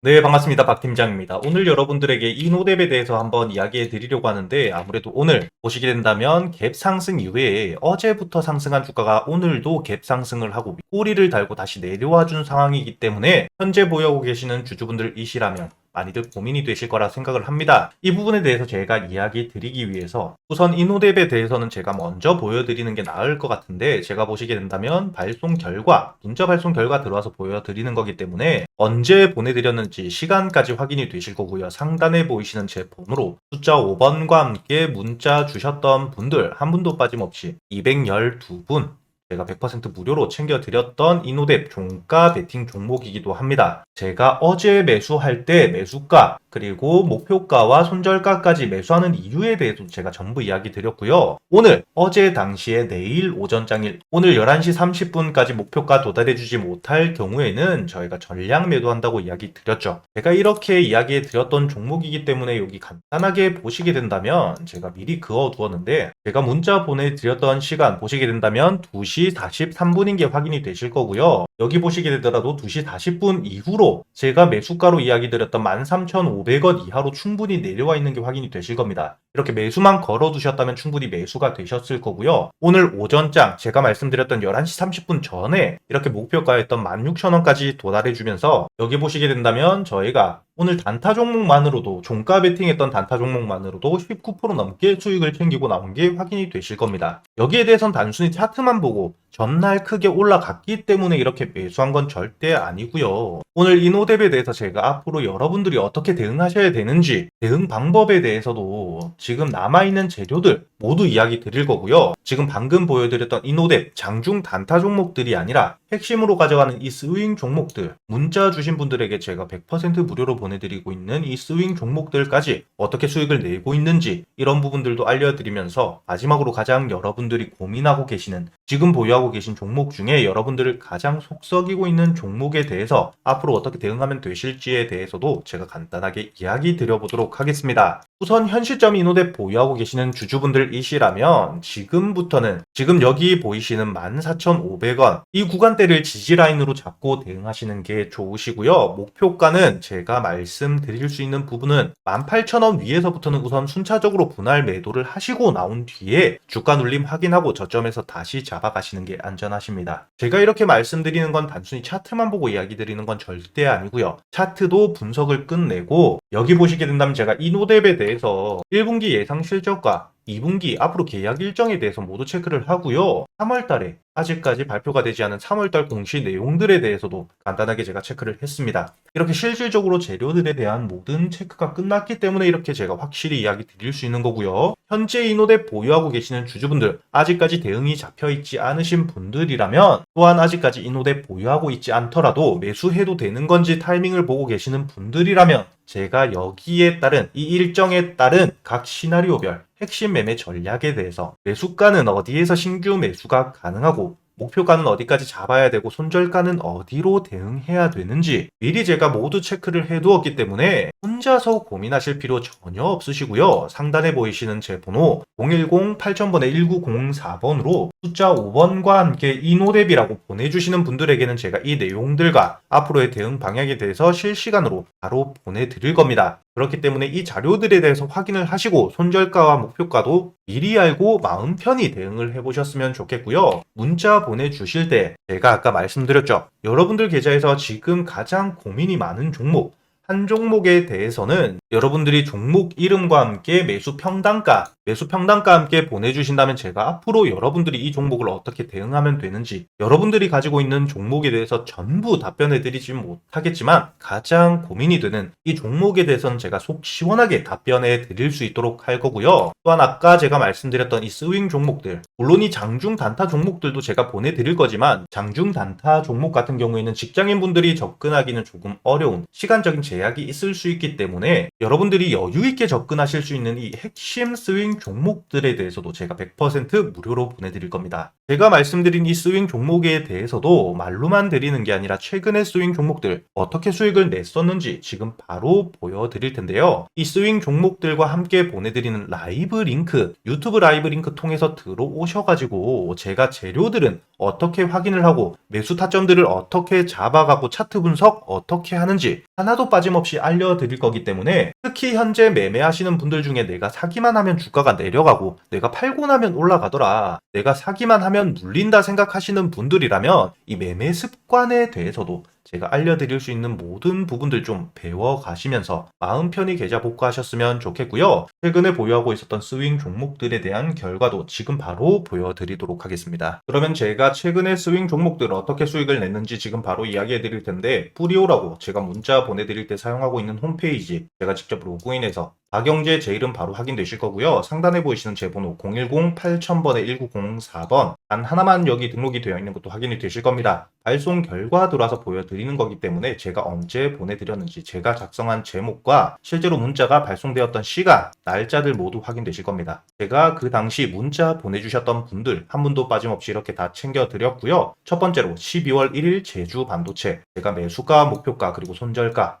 네, 반갑습니다. 박 팀장입니다. 오늘 여러분들에게 이노뎁에 대해서 한번 이야기해 드리려고 하는데 아무래도 오늘 보시게 된다면 갭 상승 이후에 어제부터 상승한 주가가 오늘도 갭 상승을 하고 꼬리를 달고 다시 내려와 준 상황이기 때문에 현재 보유하고 계시는 주주분들이시라면 많이들 고민이 되실 거라 생각을 합니다. 이 부분에 대해서 제가 이야기 드리기 위해서 우선 이노뎁에 대해서는 제가 먼저 보여드리는 게 나을 것 같은데 제가 보시게 된다면 발송 결과, 문자 발송 결과 들어와서 보여드리는 거기 때문에 언제 보내드렸는지 시간까지 확인이 되실 거고요. 상단에 보이시는 제 번호로 숫자 5번과 함께 문자 주셨던 분들 한 분도 빠짐없이 212분 제가 100% 무료로 챙겨드렸던 이노뎁 종가 베팅 종목이기도 합니다. 제가 어제 매수할 때 매수가 그리고 목표가와 손절가까지 매수하는 이유에 대해서 제가 전부 이야기 드렸고요. 오늘 어제 당시에 내일 오전장일 오늘 11시 30분까지 목표가 도달해주지 못할 경우에는 저희가 전량 매도한다고 이야기 드렸죠. 제가 이렇게 이야기 드렸던 종목이기 때문에 여기 간단하게 보시게 된다면 제가 미리 그어 두었는데 제가 문자 보내드렸던 시간 보시게 된다면 2시 43분인 게 확인이 되실 거고요. 여기 보시게 되더라도 2시 40분 이후로 제가 매수가로 이야기 드렸던 13,500원 이하로 충분히 내려와 있는 게 확인이 되실 겁니다. 이렇게 매수만 걸어 두셨다면 충분히 매수가 되셨을 거고요. 오늘 오전장 제가 말씀드렸던 11시 30분 전에 이렇게 목표가였던 16,000원까지 도달해 주면서 여기 보시게 된다면 저희가 오늘 단타 종목만으로도 종가 베팅했던 단타 종목만으로도 19% 넘게 수익을 챙기고 나온 게 확인이 되실 겁니다. 여기에 대해선 단순히 차트만 보고 전날 크게 올라갔기 때문에 이렇게 매수한 건 절대 아니고요. 오늘 이노뎁에 대해서 제가 앞으로 여러분들이 어떻게 대응하셔야 되는지 대응 방법에 대해서도 지금 남아있는 재료들 모두 이야기 드릴 거고요. 지금 방금 보여드렸던 이노뎁 장중 단타 종목들이 아니라 핵심으로 가져가는 이 스윙 종목들 문자 주신 분들에게 제가 100% 무료로 보내드리고 있는 이 스윙 종목들까지 어떻게 수익을 내고 있는지 이런 부분들도 알려드리면서 마지막으로 가장 여러분들이 고민하고 계시는 지금 보유하고 계신 종목 중에 여러분들을 가장 속썩이고 있는 종목에 대해서 앞으로 어떻게 대응하면 되실지에 대해서도 제가 간단하게 이야기 드려보도록 하겠습니다. 우선 현 시점 이노뎁 보유하고 계시는 주주분들이시라면 지금부터는 지금 여기 보이시는 14,500원 이 구간대를 지지라인으로 잡고 대응하시는 게 좋으시고요. 목표가는 제가 말씀드릴 수 있는 부분은 18,000원 위에서부터는 우선 순차적으로 분할 매도를 하시고 나온 뒤에 주가 눌림 확인하고 저점에서 다시 잡아가시는 게 안전하십니다. 제가 이렇게 말씀드리는 건 단순히 차트만 보고 이야기 드리는 건 절대 아니고요. 차트도 분석을 끝내고 여기 보시게 된다면 제가 이노뎁에 대해서 1분기 예상 실적과 2분기 앞으로 계약 일정에 대해서 모두 체크를 하고요. 3월 달에 아직까지 발표가 되지 않은 3월 달 공시 내용들에 대해서도 간단하게 제가 체크를 했습니다. 이렇게 실질적으로 재료들에 대한 모든 체크가 끝났기 때문에 이렇게 제가 확실히 이야기 드릴 수 있는 거고요. 현재 이노뎁 보유하고 계시는 주주분들 아직까지 대응이 잡혀 있지 않으신 분들이라면 또한 아직까지 이노뎁 보유하고 있지 않더라도 매수해도 되는 건지 타이밍을 보고 계시는 분들이라면 제가 여기에 따른 이 일정에 따른 각 시나리오별 핵심 매매 전략에 대해서 매수가는 어디에서 신규 매수가 가능하고 목표가는 어디까지 잡아야 되고 손절가는 어디로 대응해야 되는지 미리 제가 모두 체크를 해두었기 때문에 혼자서 고민하실 필요 전혀 없으시고요. 상단에 보이시는 제 번호 010-8000번에 1904번으로 숫자 5번과 함께 이노뎁이라고 보내주시는 분들에게는 제가 이 내용들과 앞으로의 대응 방향에 대해서 실시간으로 바로 보내드릴 겁니다. 그렇기 때문에 이 자료들에 대해서 확인을 하시고 손절가와 목표가도 미리 알고 마음 편히 대응을 해보셨으면 좋겠고요. 문자 보내주실 때 제가 아까 말씀드렸죠. 여러분들 계좌에서 지금 가장 고민이 많은 종목 한 종목에 대해서는 여러분들이 종목 이름과 함께 매수 평단가, 매수 평단가 함께 보내주신다면 제가 앞으로 여러분들이 이 종목을 어떻게 대응하면 되는지 여러분들이 가지고 있는 종목에 대해서 전부 답변해 드리지 못하겠지만 가장 고민이 되는 이 종목에 대해서는 제가 속 시원하게 답변해 드릴 수 있도록 할 거고요. 또한 아까 제가 말씀드렸던 이 스윙 종목들, 물론 이 장중 단타 종목들도 제가 보내드릴 거지만 장중 단타 종목 같은 경우에는 직장인분들이 접근하기는 조금 어려운 시간적인 제약이 있을 수 있기 때문에 여러분들이 여유 있게 접근하실 수 있는 이 핵심 스윙 종목들에 대해서도 제가 100% 무료로 보내드릴 겁니다. 제가 말씀드린 이 스윙 종목에 대해서도 말로만 드리는 게 아니라 최근의 스윙 종목들 어떻게 수익을 냈었는지 지금 바로 보여드릴 텐데요. 이 스윙 종목들과 함께 보내드리는 라이브 링크, 유튜브 라이브 링크 통해서 들어오셔가지고 제가 재료들은 어떻게 확인을 하고 매수 타점들을 어떻게 잡아가고 차트 분석 어떻게 하는지 하나도 빠짐없이 알려드릴 거기 때문에 특히 현재 매매하시는 분들 중에 내가 사기만 하면 주가가 내려가고 내가 팔고 나면 올라가더라. 내가 사기만 하면 물린다 생각하시는 분들이라면 이 매매 습관에 대해서도 제가 알려드릴 수 있는 모든 부분들 좀 배워가시면서 마음 편히 계좌 복구하셨으면 좋겠고요. 최근에 보유하고 있었던 스윙 종목들에 대한 결과도 지금 바로 보여드리도록 하겠습니다. 그러면 제가 최근에 스윙 종목들 어떻게 수익을 냈는지 지금 바로 이야기해 드릴 텐데 뿌리오라고 제가 문자 보내드릴 때 사용하고 있는 홈페이지 제가 직접 로그인해서 박영재 제 이름 바로 확인되실 거고요. 상단에 보이시는 제 번호 010-8000번에 1904번 단 하나만 여기 등록이 되어 있는 것도 확인이 되실 겁니다. 발송 결과 들어와서 보여드 리는 거기 때문에 제가 언제 보내드렸는지 제가 작성한 제목과 실제로 문자가 발송되었던 시간, 날짜들 모두 확인되실 겁니다. 제가 그 당시 문자 보내주셨던 분들 한 분도 빠짐없이 이렇게 다 챙겨드렸고요. 첫 번째로 12월 1일 제주 반도체 제가 매수가, 목표가 그리고 손절가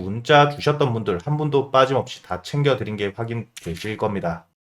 문자 주셨던 분들 한 분도 빠짐없이 다 챙겨드린 게 확인되실 겁니다.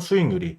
수익률이